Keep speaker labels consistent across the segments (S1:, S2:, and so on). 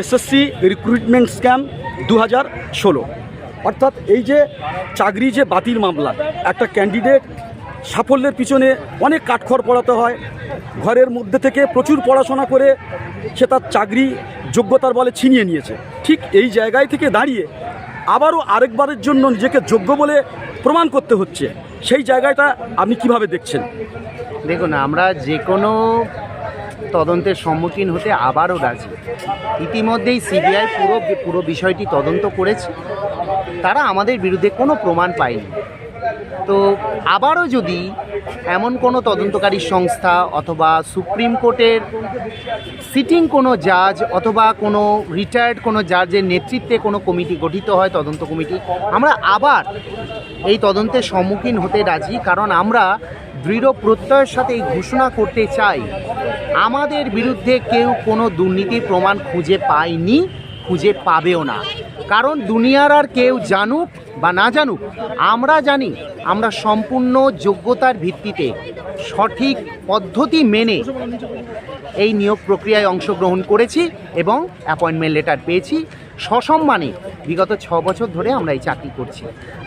S1: SSC recruitment scam দু হাজার ষোলো। অর্থাৎ এই যে চাকরি যে বাতিল মামলা, একটা ক্যান্ডিডেট সাফল্যের পিছনে অনেক কাঠখড় পড়াতে হয়, ঘরের মধ্যে থেকে প্রচুর পড়াশোনা করে সে তার চাকরি যোগ্যতার বলে ছিনিয়ে নিয়েছে। ঠিক এই জায়গায় থেকে দাঁড়িয়ে আবারও আরেকবারের জন্য নিজেকে যোগ্য বলে প্রমাণ করতে হচ্ছে। সেই জায়গাটা আপনি কীভাবে দেখছেন?
S2: দেখুন, আমরা যে কোনো তদন্তের সম্মুখীন হতে আবারও রাজি। ইতিমধ্যেই সিবিআই পুরো পুরো বিষয়টি তদন্ত করেছে। তারা আমাদের বিরুদ্ধে কোনো প্রমাণ পায়নি। তো আবারও যদি এমন কোনো তদন্তকারী সংস্থা অথবা সুপ্রিম কোর্টের সিটিং কোনো জাজ অথবা কোনো রিটায়ার্ড কোনো জাজের নেতৃত্বে কোনো কমিটি গঠিত হয় তদন্ত কমিটি, আমরা আবার এই তদন্তের সম্মুখীন হতে রাজি। কারণ আমরা দৃঢ় প্রত্যয়ের সাথে ঘোষণা করতে চাই, আমাদের বিরুদ্ধে কেউ কোনো দুর্নীতির প্রমাণ খুঁজে পায়নি, খুঁজে পাবেও না। কারণ দুনিয়ার আর কেউ জানুক বা না জানুক, আমরা জানি আমরা সম্পূর্ণ যোগ্যতার ভিত্তিতে সঠিক পদ্ধতি মেনে এই নিয়োগ প্রক্রিয়ায় অংশগ্রহণ করেছি এবং অ্যাপয়েন্টমেন্ট লেটার পেয়েছি। সসম্মানে বিগত ছ বছর ধরে আমরা এই চাকরি করছি।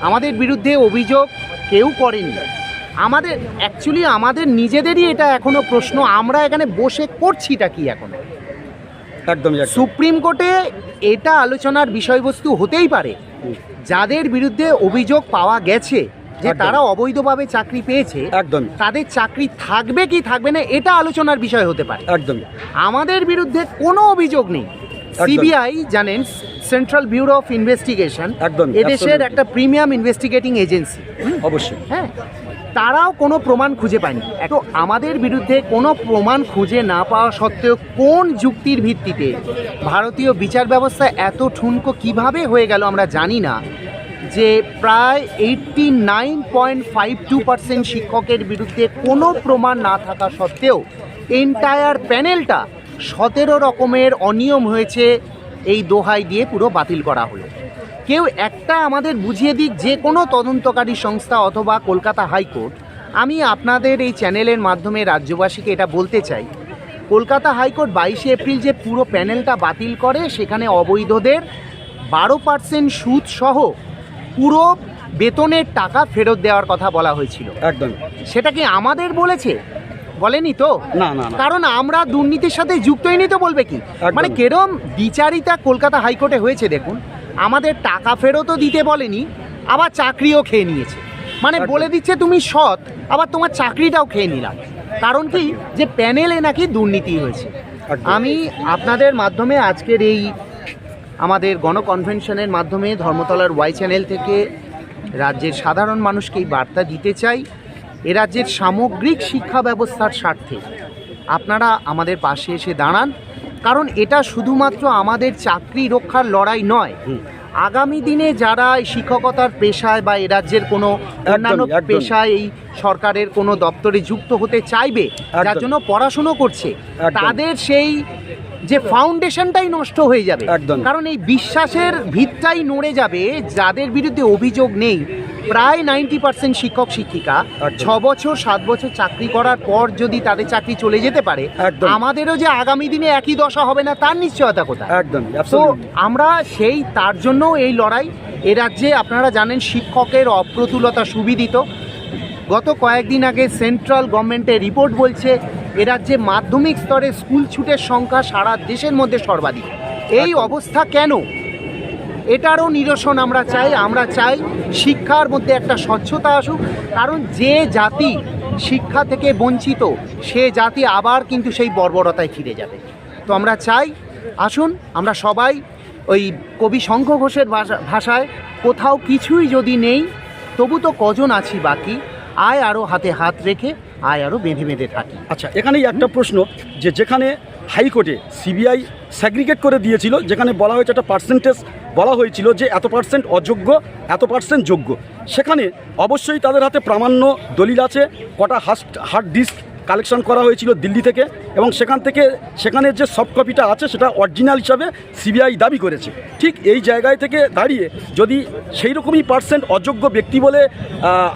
S2: আমাদের বিরুদ্ধে অভিযোগ কেউ করেনি। আমাদের অ্যাকচুয়ালি আমাদের নিজেদেরই এটা এখনও প্রশ্ন আমরা এখানে বসে করছিটা কি এখন?
S1: একদমই একদম
S2: সুপ্রিম কোর্টে এটা আলোচনার বিষয়বস্তু হতেই পারে। যাদের বিরুদ্ধে অভিযোগ পাওয়া গেছে যে তারা অবৈধভাবে চাকরি পেয়েছে
S1: একদম।
S2: তাদের চাকরি থাকবে কি থাকবে না এটা আলোচনার বিষয় হতে পারে।
S1: একদমই
S2: আমাদের বিরুদ্ধে কোনো অভিযোগ নেই। সিবিআই জানেন সেন্ট্রাল ব্যুরো অফ ইনভেস্টিগেশন
S1: একদম,
S2: এদেশের একটা প্রিমিয়াম ইনভেস্টিগেটিং এজেন্সি
S1: অবশ্যই।
S2: হ্যাঁ। তারাও কোনো প্রমাণ খুঁজে পায়নি। তো আমাদের বিরুদ্ধে কোনো প্রমাণ খুঁজে না পাওয়া সত্ত্বেও কোন যুক্তির ভিত্তিতে ভারতীয় বিচার ব্যবস্থা এত ঠুনকো কীভাবে হয়ে গেল আমরা জানি না, যে প্রায় eighty nine point five two percent শিক্ষকের বিরুদ্ধে কোনো প্রমাণ না থাকা সত্ত্বেও এন্টায়ার প্যানেলটা সতেরো রকমের অনিয়ম হয়েছে, এই দোহাই দিয়ে পুরো বাতিল করা হলো। কেউ একটা আমাদের বুঝিয়ে দিক যে কোনো তদন্তকারী সংস্থা অথবা কলকাতা হাইকোর্ট আমি আপনাদের এই চ্যানেলের মাধ্যমে রাজ্যবাসীকে এটা বলতে চাই। কলকাতা হাইকোর্ট বাইশে এপ্রিল যে পুরো প্যানেলটা বাতিল করে সেখানে অবৈধদের বারো পার্সেন্ট সুদ সহ পুরো বেতনের টাকা ফেরত দেওয়ার কথা বলা হয়েছিল।
S1: একদম।
S2: সেটা কি আমাদের বলেছে? বলেনি তো?
S1: না না
S2: কারণ আমরা দুর্নীতির সাথে যুক্তই নি তো বলবে কি? মানে কেরম বিচারিতা কলকাতা হাইকোর্টে হয়েছে দেখুন। আমাদের টাকা ফেরতও দিতে বলেনি আবার চাকরিও খেয়ে নিয়েছে। মানে বলে দিচ্ছে তুমি সৎ আবার তোমার চাকরিটাও খেয়ে নিলাম কারণ কি? যে প্যানেলে নাকি দুর্নীতি হয়েছে। আমি আপনাদের মাধ্যমে আজকের এই আমাদের গণকনভেনশনের মাধ্যমে ধর্মতলার ওয়াই চ্যানেল থেকে রাজ্যের সাধারণ মানুষকে এই বার্তা দিতে চাই এ রাজ্যের সামগ্রিক শিক্ষা ব্যবস্থার স্বার্থে আপনারা আমাদের পাশে এসে দাঁড়ান। কারণ এটা শুধুমাত্র আমাদের চাকরি রক্ষার লড়াই নয়। আগামী দিনে যারা শিক্ষকতার পেশায় বা এ রাজ্যের কোনো অন্যান্য পেশায় এই সরকারের কোনো দপ্তরে যুক্ত হতে চাইবে যার জন্য পড়াশুনো করছে তাদের সেই যে ফাউন্ডেশনটাই নষ্ট হয়ে যাবে। কারণ এই বিশ্বাসের ভিতটাই নড়ে যাবে যাদের বিরুদ্ধে অভিযোগ নেই প্রায় নাইনটি পার্সেন্ট শিক্ষক শিক্ষিকা ছ বছর সাত বছর চাকরি করার পর যদি তাদের চাকরি চলে যেতে পারে আমাদেরও যে আগামী দিনে একই দশা হবে না তার নিশ্চয়তা কোথায়?
S1: একদম
S2: তো আমরা সেই তার জন্য এই লড়াই এ রাজ্যে আপনারা জানেন শিক্ষকের অপ্রতুলতা সুবিদিত। গত কয়েকদিন আগে সেন্ট্রাল গভর্নমেন্টের রিপোর্ট বলছে এ রাজ্যে মাধ্যমিক স্তরে স্কুল ছুটের সংখ্যা সারা দেশের মধ্যে সর্বাধিক। এই অবস্থা কেন? এটারও নিরসন আমরা চাই আমরা চাই শিক্ষার মধ্যে একটা স্বচ্ছতা আসুক। কারণ যে জাতি শিক্ষা থেকে বঞ্চিত, সে জাতি আবার কিন্তু সেই বর্বরতায় ফিরে যাবে। তো আমরা চাই, আসুন, আমরা সবাই ওই কবি শঙ্খ ঘোষের ভাষা- ভাষায় কোথাও কিছুই যদি নেই, তবু তো কজন আছি বাকি? আয় আরও হাতে হাত রেখে, আয় আরও বেঁধে বেঁধে থাকি।
S1: আচ্ছা এখানেই একটা প্রশ্ন যে যেখানে হাইকোর্টে সিবিআই স্যাগ্রিগেট করে দিয়েছিল, যেখানে বলা হয়েছে একটা পার্সেন্টেজ বলা হয়েছিল যে এত পার্সেন্ট অযোগ্য, এত পার্সেন্ট যোগ্য। সেখানে অবশ্যই তাদের হাতে প্রামাণ্য দলিল আছে, কটা হাস্ট হার্ড ডিস্ক কালেকশন করা হয়েছিল দিল্লি থেকে এবং সেখান থেকে সেখানের যে সফট কপিটা আছে সেটা অরিজিনাল হিসাবে সিবিআই দাবি করেছে। ঠিক এই জায়গায় থেকে দাঁড়িয়ে যদি সেই রকমই পার্সেন্ট অযোগ্য ব্যক্তি বলে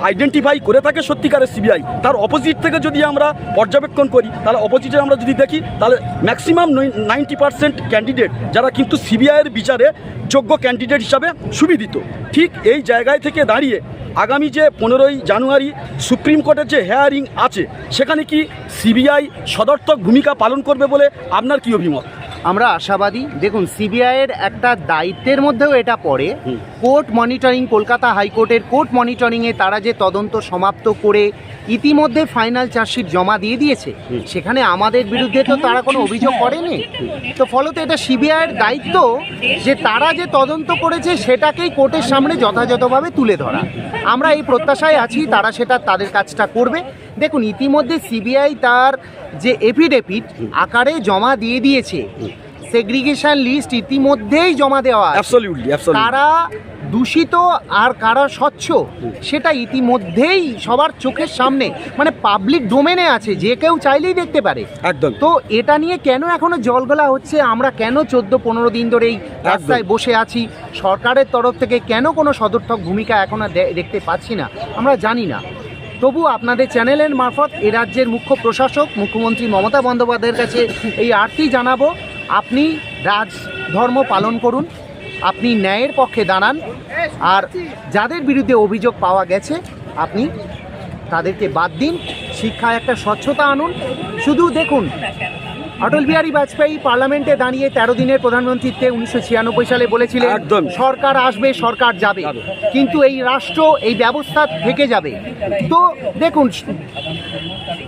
S1: আইডেন্টিফাই করে থাকে সত্যিকারের সিবিআই তার অপোজিট থেকে যদি আমরা পর্যবেক্ষণ করি, তাহলে অপোজিটে আমরা যদি দেখি, তাহলে ম্যাক্সিমাম নাইনটি পার্সেন্ট ক্যান্ডিডেট যারা কিন্তু সিবিআইয়ের বিচারে যোগ্য ক্যান্ডিডেট হিসাবে সুবিধিত। ঠিক এই জায়গায় থেকে দাঁড়িয়ে আগামী যে পনেরোই জানুয়ারি সুপ্রিম কোর্টের যে হেয়ারিং আছে, সেখানে কি সিবিআই সদর্থক ভূমিকা পালন করবে বলে আপনার কি অভিমত?
S2: আমরা আশাবাদী। দেখুন সিবিআইয়ের একটা দায়িত্বের মধ্যেও এটা পড়ে। কোর্ট মনিটরিং কলকাতা হাইকোর্টের কোর্ট মনিটরিংয়ে তারা যে তদন্ত সমাপ্ত করে ইতিমধ্যে ফাইনাল চার্জশিট জমা দিয়ে দিয়েছে সেখানে আমাদের বিরুদ্ধে তো তারা কোনো অভিযোগ করেনি। তো ফলত এটা সিবিআইয়ের দায়িত্ব যে তারা যে তদন্ত করেছে সেটাকেই কোর্টের সামনে যথাযথভাবে তুলে ধরা। আমরা এই প্রত্যাশায় আছি তারা সেটা তাদের কাজটা করবে। দেখুন ইতিমধ্যে সিবিআই তার যে এফিডেভিট আকারে জমা দিয়ে দিয়েছে সেগ্রিগেশন লিস্ট ইতিমধ্যেই জমা দেওয়া।
S1: অ্যাবসলিউটলি
S2: কারা দূষিত আর কারা স্বচ্ছ সেটা ইতিমধ্যেই সবার চোখের সামনে মানে পাবলিক ডোমেনে আছে যে কেউ চাইলেই দেখতে পারে।
S1: একদম।
S2: তো এটা নিয়ে কেন এখনও জলগলা হচ্ছে? আমরা কেন চোদ্দ পনেরো দিন ধরে এই রাস্তায় বসে আছি? সরকারের তরফ থেকে কেন কোনো সদর্থক ভূমিকা এখনও দেখতে পাচ্ছি না? আমরা জানি না। তবু আপনাদের চ্যানেলের মারফত এ রাজ্যের মুখ্য প্রশাসক, মুখ্যমন্ত্রী মমতা বন্দ্যোপাধ্যায়ের কাছে এই আরতি জানাব। আপনি রাজ ধর্ম পালন করুন, আপনি ন্যায়ের পক্ষে দাঁড়ান, আর যাদের বিরুদ্ধে অভিযোগ পাওয়া গেছে, আপনি তাদেরকে বাদ দিন, শিক্ষায় একটা স্বচ্ছতা আনুন। শুধু দেখুন অটল বিহারী বাজপেয়ী পার্লামেন্টে দাঁড়িয়ে তেরো দিনের প্রধানমন্ত্রীত্বে উনিশশো ছিয়ানব্বই সালে বলেছিলেন
S1: একদম।
S2: সরকার আসবে সরকার যাবে।
S1: যাবে।
S2: কিন্তু এই রাষ্ট্র এই ব্যবস্থা থেকে যাবে। তো দেখুন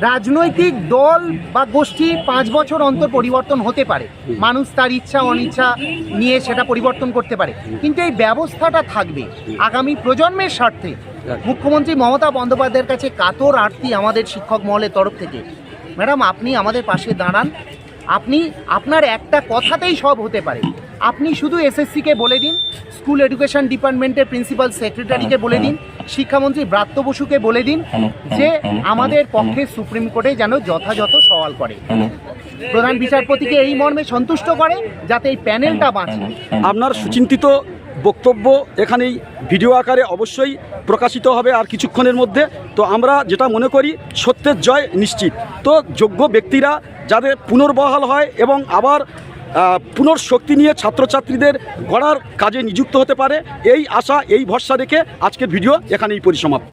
S2: রাজনৈতিক দল বা গোষ্ঠী পাঁচ বছর অন্তর পরিবর্তন হতে পারে। মানুষ তার ইচ্ছা অনিচ্ছা নিয়ে সেটা পরিবর্তন করতে পারে। কিন্তু এই ব্যবস্থাটা থাকবে আগামী প্রজন্মের স্বার্থে। মুখ্যমন্ত্রী মমতা বন্দ্যোপাধ্যায়ের কাছে কাতর আরতি আমাদের শিক্ষক মহলের তরফ থেকে। ম্যাডাম আপনি আমাদের পাশে দাঁড়ান। আপনি আপনার একটা কথাতেই সব হতে পারে। আপনি শুধু এসএসসিকে বলে দিন স্কুল এডুকেশন ডিপার্টমেন্টের প্রিন্সিপাল সেক্রেটারিকে বলে দিন শিক্ষামন্ত্রী ব্রাত্য বসুকে বলে দিন যে আমাদের পক্ষে সুপ্রিম কোর্টে যেন যথাযথ সওয়াল করে। প্রধান বিচারপতিকে এই মর্মে সন্তুষ্ট করে যাতে এই প্যানেলটা বাঁচে।
S1: আপনার সুচিন্তিত বক্তব্য এখানেই ভিডিও আকারে অবশ্যই প্রকাশিত হবে আর কিছুক্ষণের মধ্যে। তো আমরা যেটা মনে করি, সত্যের জয় নিশ্চিত। তো যোগ্য ব্যক্তিরা যাদের পুনর্বহাল হয় এবং আবার পুনর পুনর্শক্তি নিয়ে ছাত্রছাত্রীদের গড়ার কাজে নিযুক্ত হতে পারে, এই আশা, এই ভরসা রেখে আজকের ভিডিও এখানেই পরিসমাপ্ত।